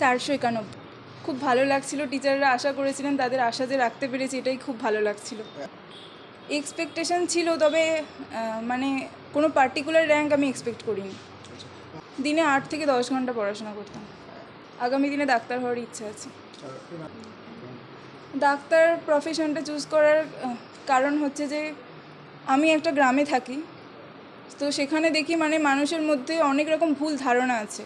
চারশো একানব্বই। খুব ভালো লাগছিল টিচাররা আশা করেছিলেন তাদের আশা যে রাখতে পেরেছি, এটাই খুব ভালো লাগছিল। এক্সপেকটেশন ছিল, তবে মানে কোনো পার্টিকুলার র্যাঙ্ক আমি এক্সপেক্ট করিনি। দিনে আট থেকে দশ ঘণ্টা পড়াশোনা করতাম। আগামী দিনে ডাক্তার হওয়ার ইচ্ছা আছে। ডাক্তার প্রফেশনটা চুজ করার কারণ হচ্ছে যে, আমি একটা গ্রামে থাকি, তো সেখানে দেখি মানে মানুষের মধ্যে অনেক রকম ভুল ধারণা আছে।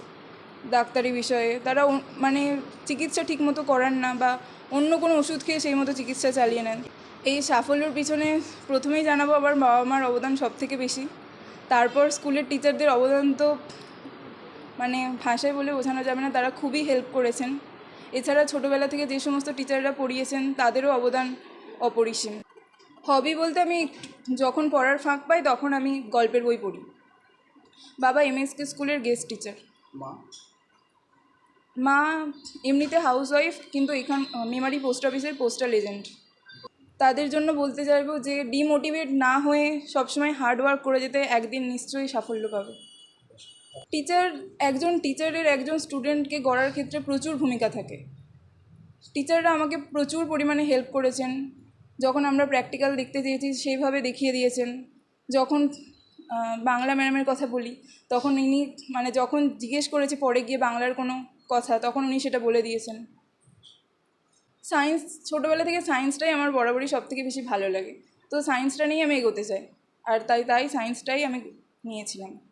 ডাক্তারি বিষয়ে। তারা মানে চিকিৎসা ঠিকমতো করান না বা অন্য কোনো ওষুধ খেয়ে সেই মতো চিকিৎসা চালিয়ে নেন। এই সাফল্যর পিছনে প্রথমেই জানাব আবার বাবা মার অবদান সব থেকে বেশি। তারপর স্কুলের টিচারদের অবদান তো মানে ভাষায় বলে বোঝানো যাবে না, তারা খুবই হেল্প করেছেন। এছাড়া ছোটোবেলা থেকে যে সমস্ত টিচাররা পড়িয়েছেন, তাদেরও অবদান অপরিসীম। হবি বলতে আমি যখন পড়ার ফাঁক পাই, তখন আমি গল্পের বই পড়ি। বাবা এম এমএসকে স্কুলের গেস্ট টিচার মা? মা এমনিতে হাউসওয়াইফ কিন্তু এখান, মেমারি পোস্ট অফিসের পোস্টাল এজেন্ট তাদের জন্য বলতে চাইব যে ডিমোটিভেট না হয়ে সবসময় হার্ড ওয়ার্ক করে যেতে একদিন নিশ্চয়ই সাফল্য পাবে। টিচার একজন টিচারের একজন স্টুডেন্টকে গড়ার ক্ষেত্রে প্রচুর ভূমিকা থাকে। টিচাররা আমাকে প্রচুর পরিমাণে হেল্প করেছেন। যখন আমরা প্র্যাকটিক্যাল দেখতে চেয়েছি, সেইভাবে দেখিয়ে দিয়েছেন। যখন বাংলা ম্যাডামের কথা বলি, তখন ইনি মানে যখন জিজ্ঞেস করেছি, পরে গিয়ে বাংলার কোনো কথা, তখন উনি সেটা বলে দিয়েছেন। সায়েন্স ছোটোবেলা থেকে সায়েন্সটাই আমার বরাবরই সব থেকে বেশি ভালো লাগে। তো সায়েন্সটা নিয়েই আমি এগোতে চাই। আর তাই তাই সায়েন্সটাই আমি নিয়েছিলাম।